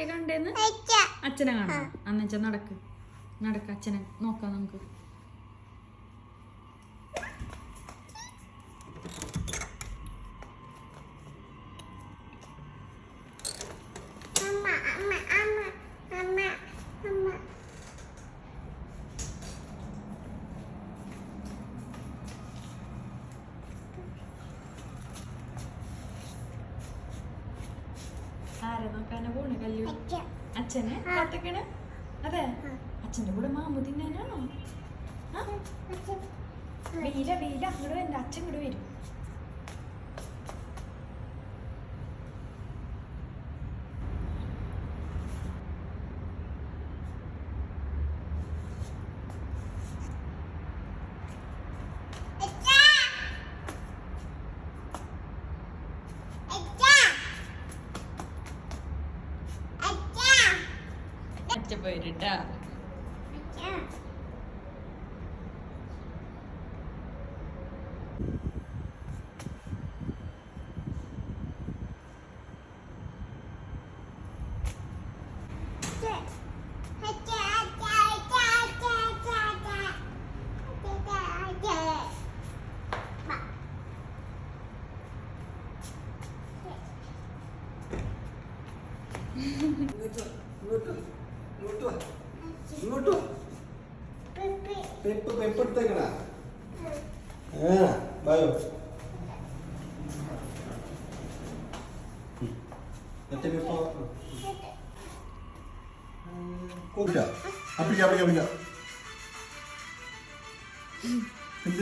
ആര്യ കണ്ടേന്ന് അച്ഛനെ കാണാം. അന്നച്ച നടക്ക്. നടക്ക് അച്ഛനെ നോക്കാം നമുക്ക്. ആരെ നോക്കാനാ പോണ് കല്ലു അച്ഛനെ? കാത്തക്കണ് അതെ? അച്ഛന്റെ കൂടെ മാമു തിന്നാനാണോ? വെയില വെയില. അങ്ങോട്ട് വരണ്ട. അച്ഛൻ ഇങ്ങോട്ട് അച്ഛൻ പോയിട്ടാ ഇങ്ങോട്ട് ഇങ്ങോട്ട് വാ. ഇങ്ങോട്ട് വാ. പെപ്പ് പെപ്പ് എടുത്തേക്കടാ. ആ ബായോ മറ്റേ പെപ്പോ കൂട്ടാ അപ്പിക്കാം അപ്പിക്കാം അപ്പിക്കാം.